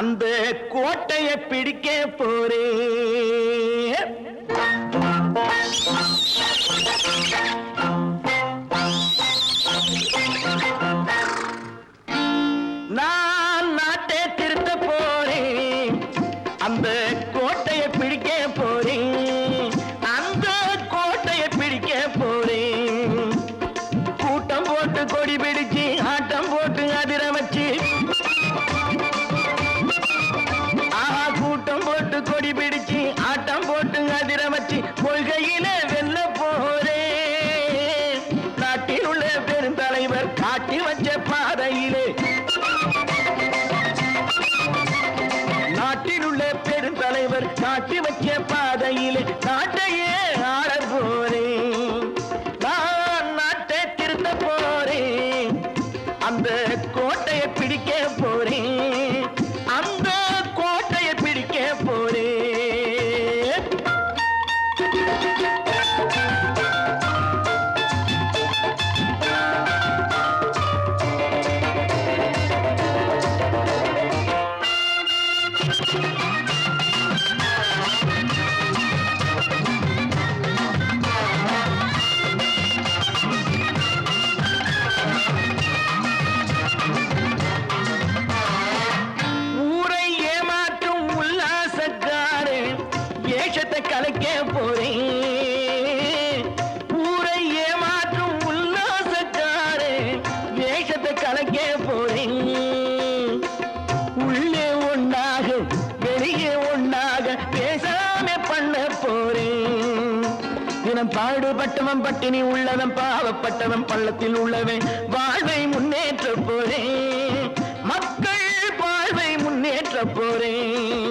அந்த கோட்டைய பிடிக்க போறேன். பெருந்தலைவர் காட்டி வச்ச பாதையிலே நாட்டையே ஆள உள்ளவன் பாடுபட்டவன் பட்டினி உள்ளவன் பாவப்பட்டவன் பள்ளத்தில் உள்ளவன். வாழ்வை முன்னேற்ற போறேன். மக்கள் வாழ்வை முன்னேற்ற போறேன்.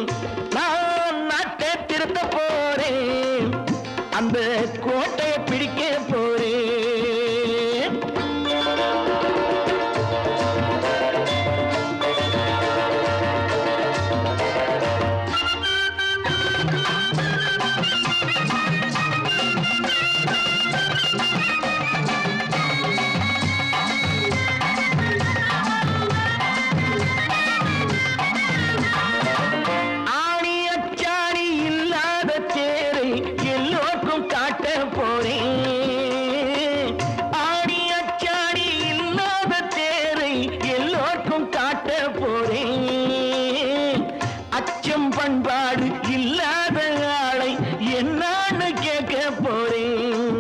அச்சம் பண்பாடு இல்லாத ஆளை என்னான்னு கேட்க போறேன்.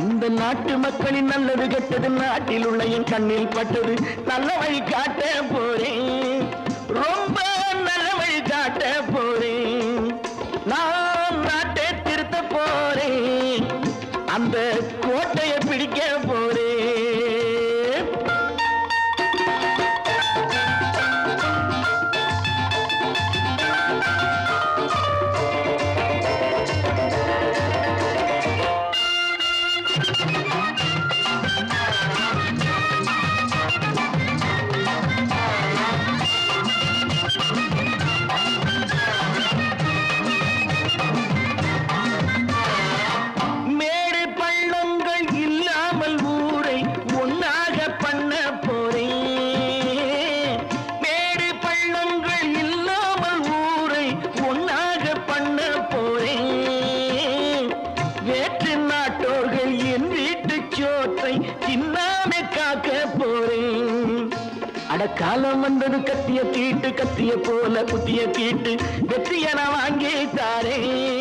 இந்த நாட்டு மக்களின் நல்லது கெட்டது நாட்டில் உள்ள என் கண்ணில் பட்டது நல்ல வழி காட்ட போறேன். ரொம்ப நல்ல வழி காட்ட போறேன். நான் நாட்டை திருத்த போறேன். அந்த வீட்டு சோற்றை தின்னாம காக்க போறேன். அட காலம் வந்தது கத்திய தீட்டு கத்திய போல குத்திய தீட்டு வெற்றிய நான் வாங்கி தாரேன்.